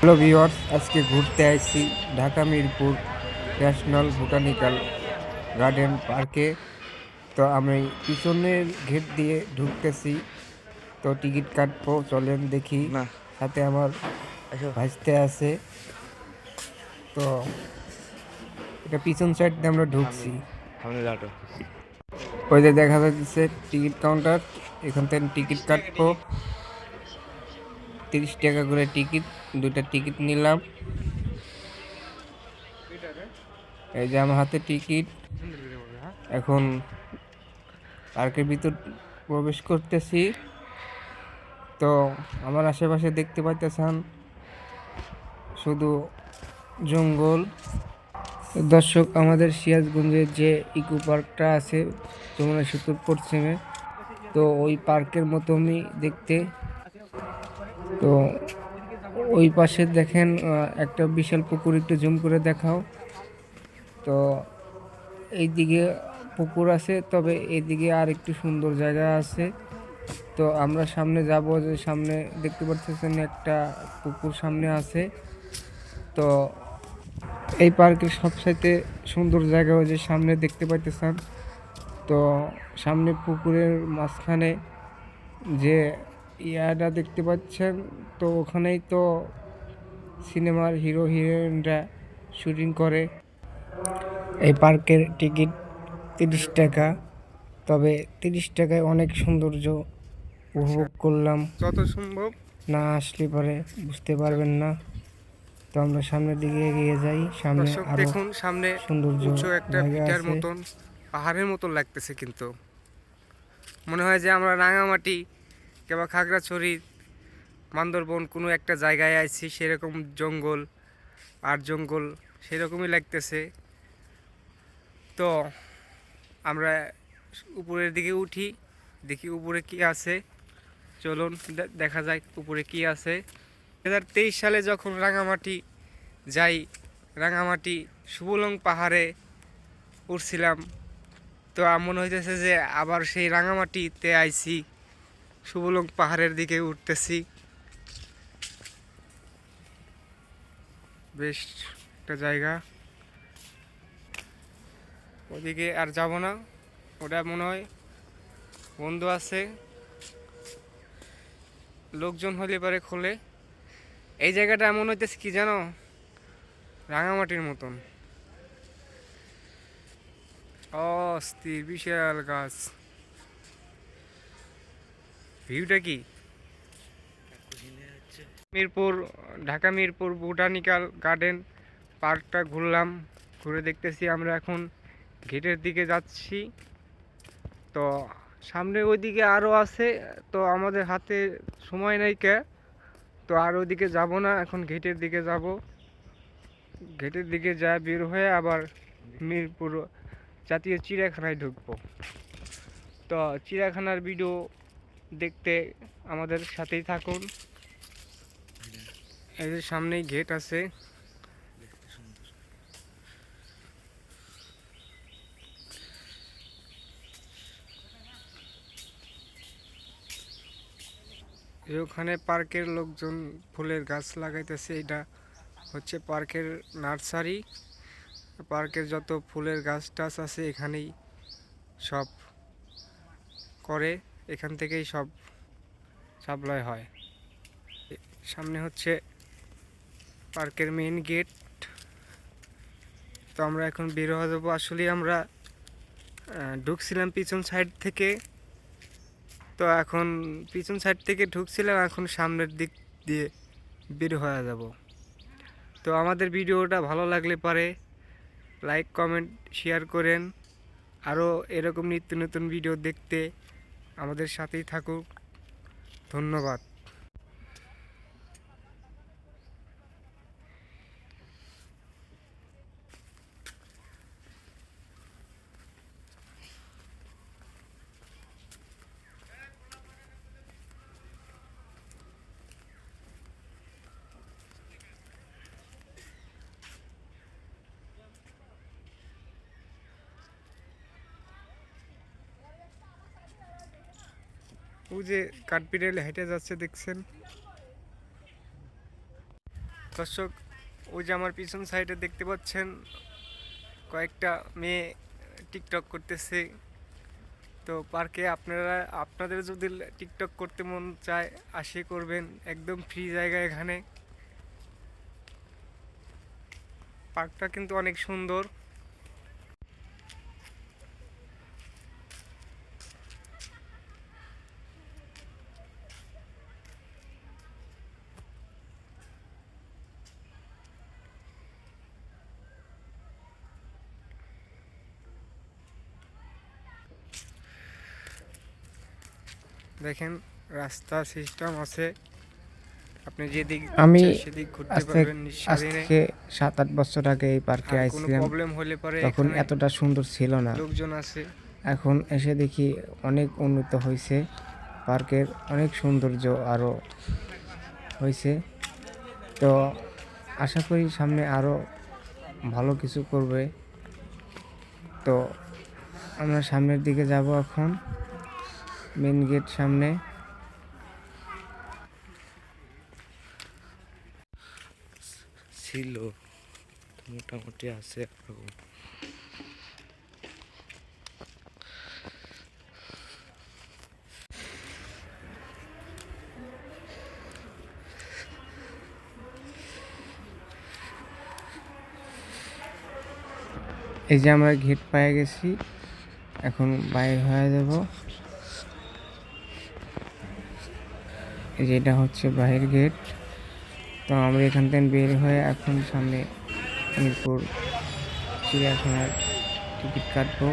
Hello viewers আজকে ঘুরতে আসছি Dhaka Mirpur national botanical garden পার্কে। তো আমি পিছনের গেট দিয়ে ঢুকতেছি। তো টিকিট কাটবো চলেন দেখি। সাথে আমার আসো। ভাজতে আছে। তো এটা পিছন সাইড দিয়ে আমরা ঢুকছি। ওই যে দেখা যাচ্ছে টিকিট কাউন্টার এখান থেকে টিকিট কাটবো। তিরিশ টাকা করে টিকিট, দুইটা টিকিট নিলাম। এই যে আমার হাতে টিকিট। এখন পার্কের ভিতর প্রবেশ করতেছি। তো আমার আশেপাশে দেখতে পাইতেছেন শুধু জঙ্গল। দর্শক, আমাদের সিরাজগঞ্জের যে ইকো পার্কটা আছে, যমুনা সেতুর পশ্চিমে, তো ওই পার্কের মতনই দেখতে। তো ওই পাশে দেখেন একটা বিশাল পুকুর একটু জুম করে দেখাও। তো এইদিকে পুকুর আছে, তবে এদিকে আর একটু সুন্দর জায়গা আছে। তো আমরা সামনে যাব যে সামনে দেখতে পাচ্ছেন একটা পুকুর সামনে আছে। তো এই পার্কের সবসাইতে সুন্দর জায়গা যে সামনে দেখতে পাইতেছেন। তো সামনে পুকুরের মাঝখানে যে ইয়াটা দেখতে পাচ্ছেন? তো ওখানেই তো সিনেমার হিরো হিরোইনরা শুটিং করে। এই পার্কের টিকিট তিরিশ টাকা তবে তিরিশ টাকায় অনেক সৌন্দর্য উপভোগ করলাম। যত সম্ভব। না আসলে পরে বুঝতে পারবেন না। তো আমরা সামনের দিকে এগিয়ে যাই সামনে দেখুন সামনে সৌন্দর্য একটা ভিটার মতন পাহাড়ের মতন লাগতেছে কিন্তু। মনে হয় যে আমরা রাঙামাটি কিংবা খাগড়াছড়ি বান্দরবন কোনো একটা জায়গায় আইছি, সেরকম জঙ্গল আর জঙ্গল, সেরকমই লাগতেছে। তো আমরা উপরের দিকে উঠি, দেখি উপরে কি আছে। চলুন দেখা যায় উপরে কি আছে। দু হাজার তেইশ সালে যখন রাঙামাটি যাই, রাঙামাটি সুবলং পাহাড়ে উঠছিলাম তো মনে হইতেছে যে আবার সেই রাঙামাটিতে আইছি। সুবলং পাহাড়ের দিকে উঠতেছি। বেশ একটা জায়গা। ওদিকে আর যাব না। ওটা মনে হয় বন্ধ আছে। লোকজন হলে পারে খোলে। এই জায়গাটা এমন হইতেছে কি জানো? রাঙামাটির মতন। অস্থির, বিশাল গাছ। ভিউটা কি? মিরপুর, ঢাকা মিরপুর, বোটানিক্যাল গার্ডেন পার্কটা ঘুরলাম। ঘুরে দেখতেছি আমরা এখন গেটের দিকে যাচ্ছি। তো সামনে ওইদিকে আরও আছে, তো আমাদের হাতে সময় নাই কে। তো আর ওইদিকে যাব না, এখন গেটের দিকে যাব। গেটের দিকে যা বের হয়ে আবার মিরপুর জাতীয় চিড়িয়াখানায় ঢুকবো। তো চিড়িয়াখানার ভিডিও দেখতে আমাদের সাথেই থাকুন। এই যে সামনেই গেট আছে। ওখানে পার্কের লোকজন ফুলের গাছ লাগাইতেছে। এটা হচ্ছে পার্কের নার্সারি। পার্কের যত ফুলের গাছ টাছ আছে এখানেই সব করে। এখান থেকেই সব সাপ্লাই হয়। সামনে হচ্ছে পার্কের মেইন গেট। তো আমরা এখন বের হয়ে যাব। আসলে আমরা ঢুকছিলাম পিছন সাইড থেকে। তো এখন পিছন সাইড থেকে ঢুকছিলাম, এখন সামনের দিক দিয়ে বের হয়ে যাব। তো আমাদের ভিডিওটা ভালো লাগলে পারে লাইক, কমেন্ট, শেয়ার করেন। আরও এরকম নিত্য নতুন ভিডিও দেখতে আমাদের সাথেই থাকুক। ধন্যবাদ। ও যে কাঠপিড়েল হেঁটে যাচ্ছে, দেখছেন? দর্শক, ওই যে আমার পিছন সাইডে দেখতে পাচ্ছেন, কয়েকটা মেয়ে টিকটক করতেছে। তো পার্কে আপনারা, আপনাদের যদি টিকটক করতে মন চায়, আসে করবেন, একদম ফ্রি জায়গা এখানে। পার্কটা কিন্তু অনেক সুন্দর। দেখেন রাস্তা সিস্টেম আছে। আপনি যেদিক আমি ইচ্ছা সেদিক ঘুরতে পারবেন আজ সাত আট বছর আগে এই পার্কে আইছিলাম। প্রবলেম হলে পরে তখন এতটা সুন্দর ছিল না। লোকজন আছে। এখন এসে দেখি অনেক উন্নত হয়েছে পার্কের অনেক সৌন্দর্য আরও হয়েছে তো আশা করি সামনে আরও ভালো কিছু করবে। তো আমরা সামনের দিকে যাব এখন। মেন গেট সামনে। ছিল মোটামুটি আছে এই যে আমরা ঘেট পেয়ে গেছি এখন বাইর হয়ে যাব। এই যে এটা হচ্ছে বাহির গেট। তো আমরা এখান থেকে বের হয়ে এখন সামনে মিরপুর চিড়িয়াখানার টিকিট কাটবো।